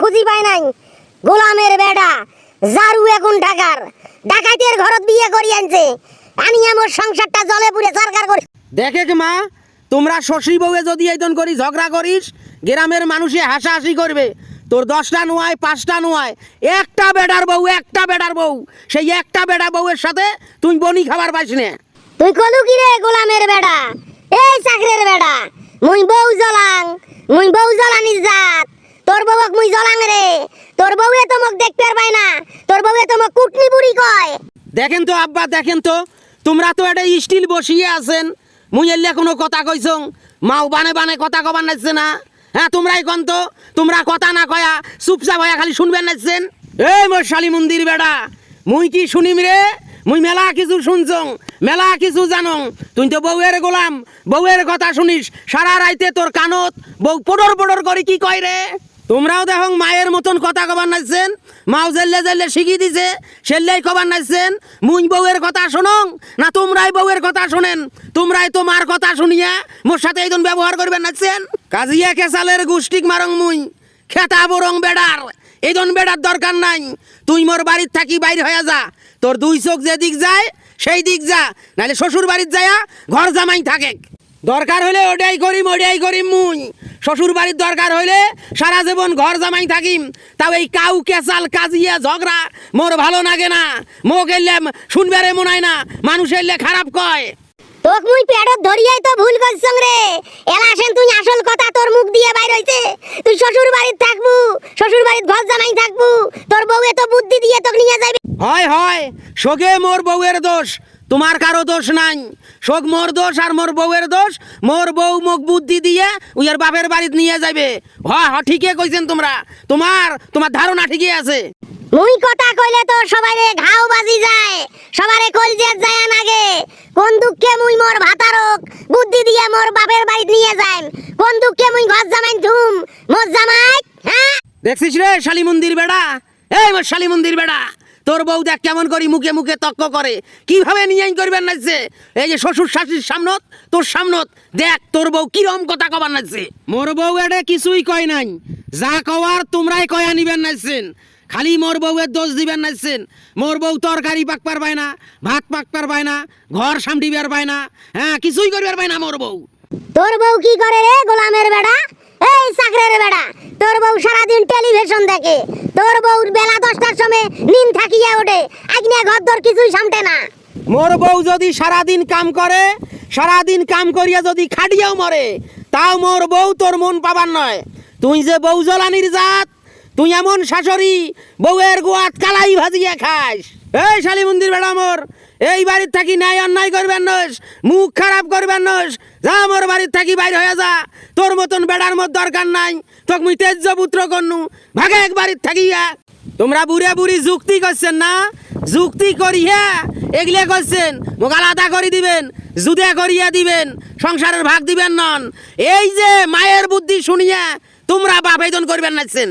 খুঁজি পায় নাই। গোলামের বেডা জারু এখন ঢাকার। ডাকাইতের ঘরত বিয়ে করি আনছে। আনি আমার সংসারটা জলে পুড়ে সরকার করে। দেখে কি মা? তোমরা শশী বউয়ে যদি এইজন করি ঝগড়া করিস গ্রামের মানুষে হাসাহাসি করবে। তোর দশটা নোয়ায় পাঁচটা নোয়ায়। একটা বেডার বউ একটা বেডার বউ। সেই একটা বেডা বউয়ের সাথে তুই বনি খাবার পাইস না। তুই কলু কি রে গোলামের বেডা এই চাকরের বেডা মুই বউ জলাং মুই বউ জলানির জাত। তোর বউক মুই জলাং রে। তোর বউয়ে তোমাক দেখতে পায় না। তোর বউয়ে তোমাক কুটনি বুড়ি কয়। দেখেন তো আব্বা, দেখেন তো। তোমরা তো এটা স্টিল বসিয়ে আছেন। মুই এলে কোনো কথা কইছং। মাও বানে বানে কথা কবার নাচছে না। হ্যাঁ তোমরাই কন তো। তোমরা কথা না কয়া চুপচাপ হয়ে খালি শুনবেন নাচছেন এই মোর শালি মন্দির বেড়া, মুই কি শুনিম রে? মুই মেলা কিছু শুনছং, মেলা কিছু জানং। তুই তো বউয়ের গোলাম। বউয়ের কথা শুনিস। সারা রাইতে তোর কানত বউ পডর পডর করে কি কয় রে? তোমরাও দেখো মায়ের মতন কথা কবার নাচছেন। মাও জেললে জেললে শিখিয়ে দিছে, সেল্লাই কবার নাচছেন। মুই বউয়ের কথা শোনং, না তোমরাই বউয়ের কথা শোনেন। তোমরাই তো মার কথা শুনিয়া মোর সাথে এইজন ব্যবহার করবেন নাচছেন। কাজিয়া কেসালের গুষ্টিক মারং মুই, খেতা বরং বেড়ার। এইজন বেড়ার দরকার নাই। তুই মোর বাড়ির থাকি বাইর হয়ে যা। তোর দুই চোখ যে দিক যায়, সেই দিক যা। নাহলে শ্বশুর বাড়ির যায়া ঘর জামাই থাকে দরকার হলে ওটাই করিম ওটাই করিম মুই। শ্বশুর বাড়ির দরকার হইলে সারা জীবন ঘর জামাই থাকিম। তাও এই কাউ কেচাল, কাজিয়া, ঝগড়া মোর ভালো লাগে না। মো গেলে শুনবে রে মনে না, মানুষ এলে খারাপ কয়। তোক মুই পেড়ত ধরিয়াই তো ভুল করছং রে। তুই আসল কথা তোর মুখ দিয়ে বাইর হইছে। তুই শ্বশুর বাড়ির থাকবু। বাড়িত ঘর জামাই থাকবু। তোর বউয়ে তো বুদ্ধি দিয়ে তোকে নিয়ে যাবে। হয় হয়। শোকে মোর বউয়ের দোষ তোমার কারও দোষ নাই। শোক মোর দোষ আর মোর বউয়ের দোষ মোর বউ মুখ বুদ্ধি দিয়ে উইয়ের বাপের বাড়িতে নিয়ে যাবে হ ঠিকই কইছেন তোমরা। তোমার তোমার ধারণা ঠিকই আছে। মুই কথা কইলে তো ঘাও বাজি যায়। সবারে কলজে যায় নাগে কোন দুঃখে মুই মোর ভাতারক? বুদ্ধি দিয়ে মোর বাপের বাড়িত নিয়ে যাই কোন দুঃখে মুই ঘর জামাই ধুম? মোর জামাই হ্যাঁ? দেখছিস রে শালি মন্দির বেড়া? এই মোর শালি মন্দির বেড়া, তোর বউ দেখ কেমন করি মুখে মুখে তক্ক করে। কীভাবে নিয়ে করবেন নাচছে এই যে শ্বশুর শাশুর সামনত, তোর সামনত। দেখ, তোর বউ কিরম কথা কবার নাচছে মোর বউ এডে কিছুই কয় নাই। যা কওয়ার তোমরাই কয়া নিবেন নাচছেন খালি মোর বউয়ের দোষ দিবেন নাচছেন মোর বউ তরকারি পাক পারবায় না, ভাত পাক পারবায় না, ঘর সামটিবার পায় না হ্যাঁ কিছুই করবার পায় না মোর বউ। তোর বউ কি করে রে গোলামের বেড়া? এই চাকরের বেড়া, তোর বউ সারাদিন টেলিভিশন দেখে, তোর বউ বেলা দশটার সময় নিম থাকিয়া ওঠে আজকে ঘর দর কিছুই সামটে না। মোর বউ যদি সারাদিন কাম করে, সারাদিন কাম করিয়া যদি খাটিয়াও মরে, তাও মোর বউ তোর মন পাবার নয়। তুই যে বউ জ্বলানির জাত, তুই এমন শাশুড়ি, বউয়ের গোয়াত কালাই ভাজিয়া খাস। এই শালি মন্দির বেড়া মোর, এই বাড়ির থাকি ন্যায় অন্যায় করবেন নস, মুখ খারাপ করবেন নস। যা মোর বাড়ির থাকি বাইর হয়ে যা, তোর মতন বেড়ার মত দরকার নাই, তোক মুই তেজ্য পুত্র কন্নু, ভাগে এক বাড়ির থাকিয়া তোমরা বুড়ে বুড়ি যুক্তি করছেন না? যুক্তি করিয়া এগলে করছেন, মোক আলাদা করে দিবেন জুদে করিয়া দিবেন, সংসারের ভাগ দিবেন নন। এই যে মায়ের বুদ্ধি শুনিয়া তোমরা বাপ করবেন নাচছেন